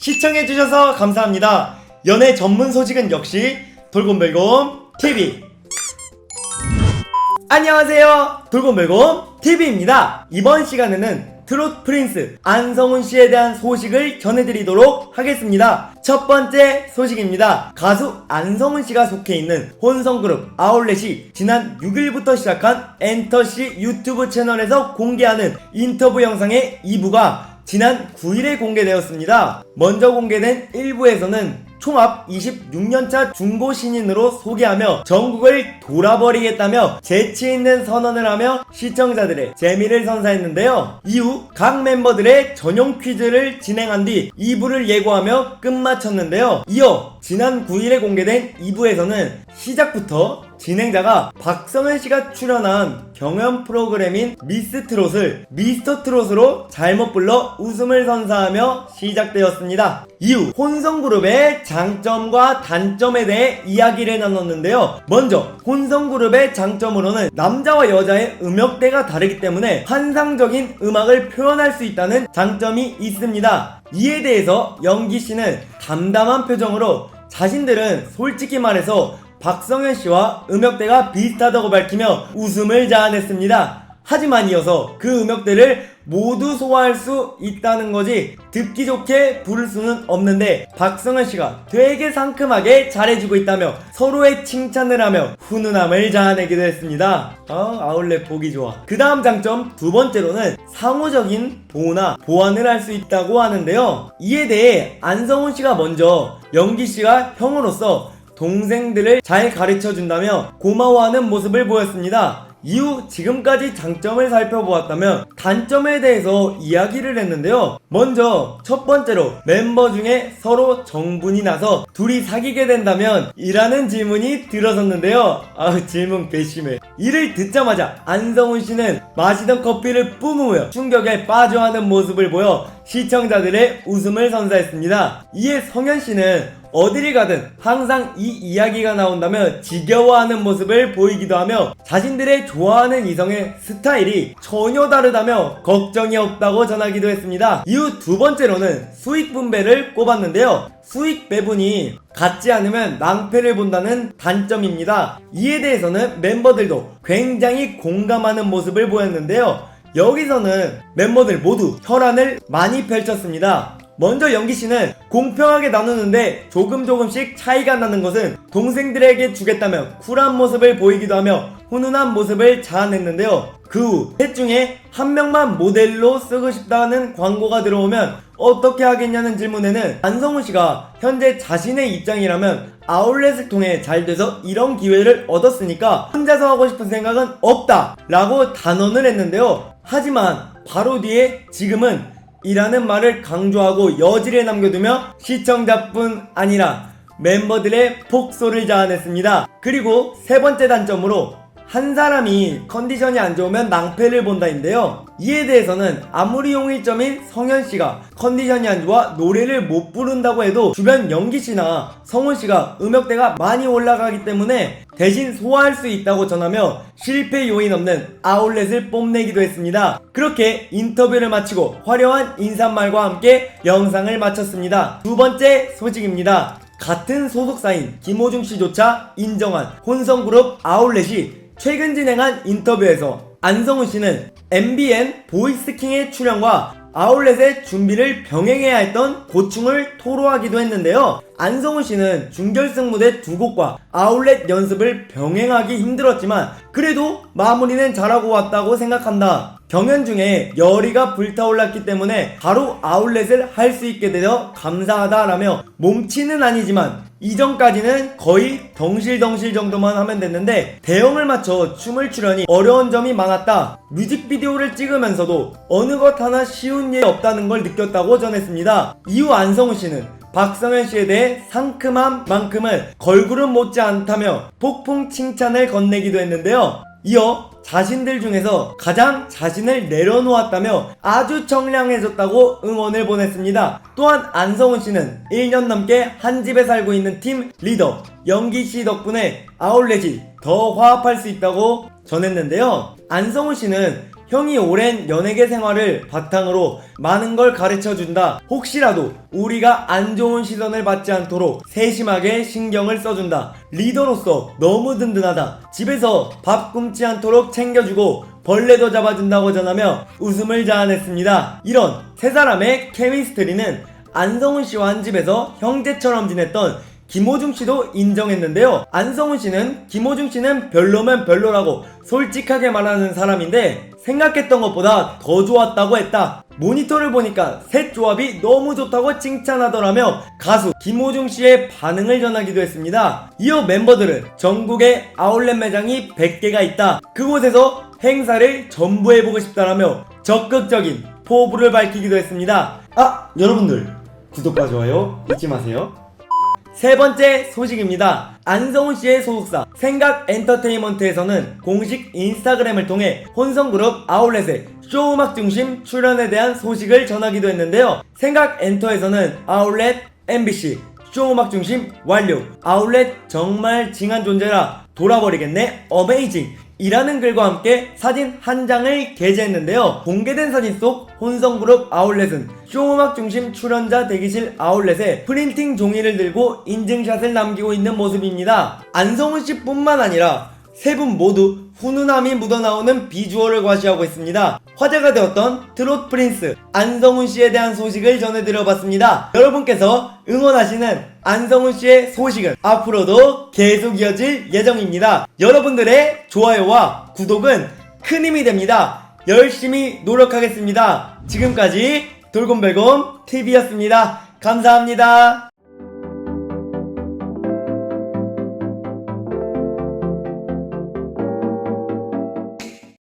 시청해주셔서 감사합니다. 연애 전문 소식은 역시 돌곰별곰 TV. 안녕하세요. 돌곰별곰 TV입니다. 이번 시간에는 트롯 프린스 안성훈 씨에 대한 소식을 전해드리도록 하겠습니다. 첫 번째 소식입니다. 가수 안성훈 씨가 속해 있는 혼성그룹 아울렛이 지난 6일부터 시작한 엔터씨 유튜브 채널에서 공개하는 인터뷰 영상의 2부가 지난 9일에 공개되었습니다. 먼저 공개된 1부에서는 총합 26년차 중고 신인으로 소개하며 전국을 돌아버리겠다며 재치 있는 선언을 하며 시청자들의 재미를 선사했는데요. 이후 각 멤버들의 전용 퀴즈를 진행한 뒤 2부를 예고하며 끝마쳤는데요. 이어 지난 9일에 공개된 2부에서는 시작부터 진행자가 박성현 씨가 출연한 경연 프로그램인 미스 트롯을 미스터 트롯으로 잘못 불러 웃음을 선사하며 시작되었습니다. 이후 혼성그룹의 장점과 단점에 대해 이야기를 나눴는데요. 먼저 혼성그룹의 장점으로는 남자와 여자의 음역대가 다르기 때문에 환상적인 음악을 표현할 수 있다는 장점이 있습니다. 이에 대해서 영기 씨는 담담한 표정으로 자신들은 솔직히 말해서 박성현 씨와 음역대가 비슷하다고 밝히며 웃음을 자아냈습니다. 하지만 이어서 그 음역대를 모두 소화할 수 있다는 거지 듣기 좋게 부를 수는 없는데 박성현 씨가 되게 상큼하게 잘해주고 있다며 서로의 칭찬을 하며 훈훈함을 자아내기도 했습니다. 아, 아울렛 보기 좋아. 그 다음 장점 두 번째로는 상호적인 보호나 보완을 할 수 있다고 하는데요. 이에 대해 안성훈 씨가 먼저 영기 씨가 형으로서 동생들을 잘 가르쳐 준다며 고마워하는 모습을 보였습니다. 이후 지금까지 장점을 살펴보았다면 단점에 대해서 이야기를 했는데요. 먼저 첫 번째로 멤버 중에 서로 정분이 나서 둘이 사귀게 된다면 이라는 질문이 들어섰는데요. 아우 질문 괘씸해. 이를 듣자마자 안성훈 씨는 마시던 커피를 뿜으며 충격에 빠져하는 모습을 보여 시청자들의 웃음을 선사했습니다. 이에 성현 씨는 어디를 가든 항상 이 이야기가 나온다면 지겨워하는 모습을 보이기도 하며 자신들의 좋아하는 이성의 스타일이 전혀 다르다며 걱정이 없다고 전하기도 했습니다. 이후 두 번째로는 수익 분배를 꼽았는데요. 수익 배분이 같지 않으면 낭패를 본다는 단점입니다. 이에 대해서는 멤버들도 굉장히 공감하는 모습을 보였는데요. 여기서는 멤버들 모두 혈안을 많이 펼쳤습니다. 먼저 영기 씨는 공평하게 나누는데 조금 조금씩 차이가 나는 것은 동생들에게 주겠다며 쿨한 모습을 보이기도 하며 훈훈한 모습을 자아냈는데요. 그 후 셋 중에 한 명만 모델로 쓰고 싶다는 광고가 들어오면 어떻게 하겠냐는 질문에는 안성훈 씨가 현재 자신의 입장이라면 아울렛을 통해 잘 돼서 이런 기회를 얻었으니까 혼자서 하고 싶은 생각은 없다 라고 단언을 했는데요. 하지만 바로 뒤에 지금은 이라는 말을 강조하고 여지를 남겨두며 시청자뿐 아니라 멤버들의 폭소를 자아냈습니다. 그리고 세 번째 단점으로 한 사람이 컨디션이 안 좋으면 낭패를 본다인데요. 이에 대해서는 아무리 용일점인 성현 씨가 컨디션이 안 좋아 노래를 못 부른다고 해도 주변 영기 씨나 성훈 씨가 음역대가 많이 올라가기 때문에 대신 소화할 수 있다고 전하며 실패 요인 없는 아울렛을 뽐내기도 했습니다. 그렇게 인터뷰를 마치고 화려한 인사말과 함께 영상을 마쳤습니다. 두 번째 소식입니다. 같은 소속사인 김호중 씨조차 인정한 혼성그룹 아울렛이 최근 진행한 인터뷰에서 안성훈 씨는 MBN 보이스킹의 출연과 아울렛의 준비를 병행해야 했던 고충을 토로하기도 했는데요. 안성훈 씨는 준결승 무대 두 곡과 아울렛 연습을 병행하기 힘들었지만 그래도 마무리는 잘하고 왔다고 생각한다. 경연 중에 열의가 불타올랐기 때문에 바로 아울렛을 할 수 있게 되어 감사하다라며 몸치는 아니지만 이전까지는 거의 덩실덩실 정도만 하면 됐는데 대형을 맞춰 춤을 추려니 어려운 점이 많았다. 뮤직비디오를 찍으면서도 어느 것 하나 쉬운 일이 없다는 걸 느꼈다고 전했습니다. 이후 안성우 씨는 박성현 씨에 대해 상큼한 만큼은 걸그룹 못지 않다며 폭풍 칭찬을 건네기도 했는데요. 이어 자신들 중에서 가장 자신을 내려놓았다며 아주 청량해졌다고 응원을 보냈습니다. 또한 안성훈 씨는 1년 넘게 한 집에 살고 있는 팀 리더 영기 씨 덕분에 아울렛이 더 화합할 수 있다고 전했는데요. 안성훈 씨는 형이 오랜 연예계 생활을 바탕으로 많은 걸 가르쳐 준다. 혹시라도 우리가 안 좋은 시선을 받지 않도록 세심하게 신경을 써준다. 리더로서 너무 든든하다. 집에서 밥 굶지 않도록 챙겨주고 벌레도 잡아준다고 전하며 웃음을 자아냈습니다. 이런 세 사람의 케미스트리는 안성훈 씨와 한 집에서 형제처럼 지냈던 김호중 씨도 인정했는데요. 안성훈 씨는 김호중 씨는 별로면 별로라고 솔직하게 말하는 사람인데 생각했던 것보다 더 좋았다고 했다. 모니터를 보니까 셋 조합이 너무 좋다고 칭찬하더라며 가수 김호중 씨의 반응을 전하기도 했습니다. 이어 멤버들은 전국에 아울렛 매장이 100개가 있다. 그곳에서 행사를 전부 해보고 싶다라며 적극적인 포부를 밝히기도 했습니다. 아, 여러분들 구독과 좋아요 잊지 마세요. 세 번째 소식입니다. 안성훈 씨의 소속사 생각 엔터테인먼트에서는 공식 인스타그램을 통해 혼성그룹 아울렛의 쇼음악 중심 출연에 대한 소식을 전하기도 했는데요. 생각 엔터에서는 아울렛, MBC, 쇼음악 중심 완료. 아울렛 정말 징한 존재라 돌아버리겠네. 어메이징. 이라는 글과 함께 사진 한 장을 게재했는데요. 공개된 사진 속 혼성그룹 아울렛은 쇼음악 중심 출연자 대기실 아울렛에 프린팅 종이를 들고 인증샷을 남기고 있는 모습입니다. 안성훈 씨 뿐만 아니라 세 분 모두 훈훈함이 묻어나오는 비주얼을 과시하고 있습니다. 화제가 되었던 트롯 프린스 안성훈 씨에 대한 소식을 전해드려봤습니다. 여러분께서 응원하시는 안성훈 씨의 소식은 앞으로도 계속 이어질 예정입니다. 여러분들의 좋아요와 구독은 큰 힘이 됩니다. 열심히 노력하겠습니다. 지금까지 돌곰벨곰 TV였습니다. 감사합니다.